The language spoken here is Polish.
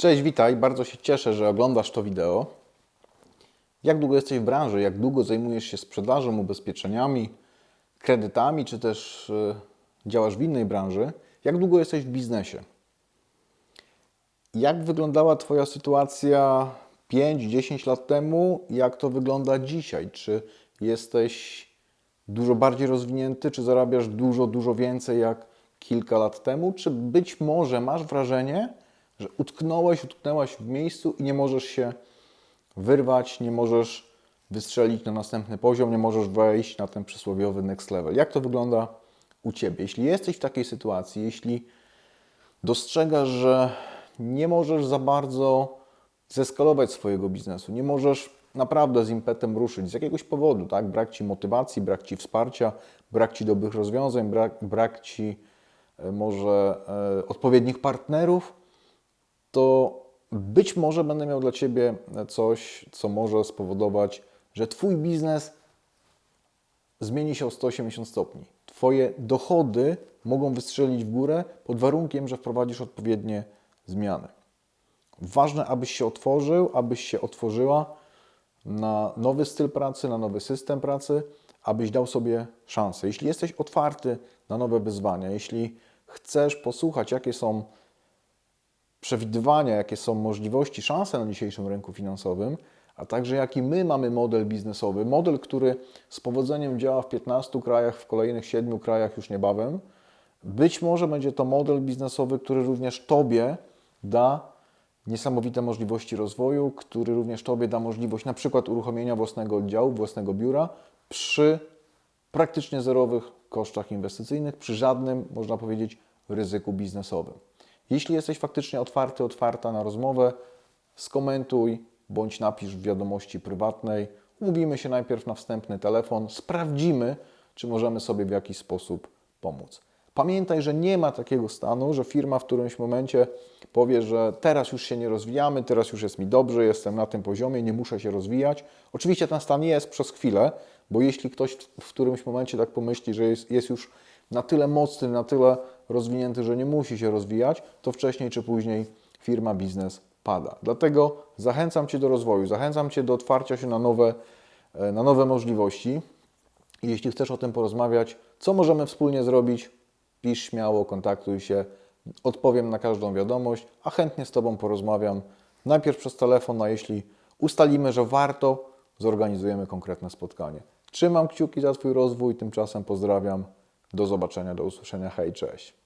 Cześć, witaj. Bardzo się cieszę, że oglądasz to wideo. Jak długo jesteś w branży? Jak długo zajmujesz się sprzedażą, ubezpieczeniami, kredytami, czy też y, działasz w innej branży? Jak długo jesteś w biznesie? Jak wyglądała Twoja sytuacja 5-10 lat temu? Jak to wygląda dzisiaj? Czy jesteś dużo bardziej rozwinięty, czy zarabiasz dużo, dużo więcej jak kilka lat temu? Czy być może masz wrażenie, że utknąłeś, utknęłaś w miejscu i nie możesz się wyrwać, nie możesz wystrzelić na następny poziom, nie możesz wejść na ten przysłowiowy next level. Jak to wygląda u Ciebie? Jeśli jesteś w takiej sytuacji, jeśli dostrzegasz, że nie możesz za bardzo zeskalować swojego biznesu, nie możesz naprawdę z impetem ruszyć z jakiegoś powodu, tak? Brak Ci motywacji, brak Ci wsparcia, brak Ci dobrych rozwiązań, brak, brak Ci e, może e, odpowiednich partnerów, to być może będę miał dla Ciebie coś, co może spowodować, że Twój biznes zmieni się o 180 stopni. Twoje dochody mogą wystrzelić w górę pod warunkiem, że wprowadzisz odpowiednie zmiany. Ważne, abyś się otworzył, abyś się otworzyła na nowy styl pracy, na nowy system pracy, abyś dał sobie szansę. Jeśli jesteś otwarty na nowe wyzwania, jeśli chcesz posłuchać, jakie są przewidywania, jakie są możliwości, szanse na dzisiejszym rynku finansowym, a także jaki my mamy model biznesowy, model, który z powodzeniem działa w 15 krajach, w kolejnych 7 krajach już niebawem. Być może będzie to model biznesowy, który również Tobie da niesamowite możliwości rozwoju, który również Tobie da możliwość na przykład uruchomienia własnego oddziału, własnego biura przy praktycznie zerowych kosztach inwestycyjnych, przy żadnym, można powiedzieć, ryzyku biznesowym. Jeśli jesteś faktycznie otwarty, otwarta na rozmowę, skomentuj bądź napisz w wiadomości prywatnej. Umówimy się najpierw na wstępny telefon, sprawdzimy, czy możemy sobie w jakiś sposób pomóc. Pamiętaj, że nie ma takiego stanu, że firma w którymś momencie powie, że teraz już się nie rozwijamy, teraz już jest mi dobrze, jestem na tym poziomie, nie muszę się rozwijać. Oczywiście ten stan jest przez chwilę, bo jeśli ktoś w którymś momencie tak pomyśli, że jest, jest już na tyle mocny, na tyle rozwinięty, że nie musi się rozwijać, to wcześniej czy później firma, biznes pada. Dlatego zachęcam Cię do rozwoju, zachęcam Cię do otwarcia się na nowe, e, na nowe możliwości. Jeśli chcesz o tym porozmawiać, co możemy wspólnie zrobić, pisz śmiało, kontaktuj się, odpowiem na każdą wiadomość, a chętnie z Tobą porozmawiam. Najpierw przez telefon, a jeśli ustalimy, że warto, zorganizujemy konkretne spotkanie. Trzymam kciuki za Twój rozwój, tymczasem pozdrawiam. Do zobaczenia, do usłyszenia. Hej, cześć.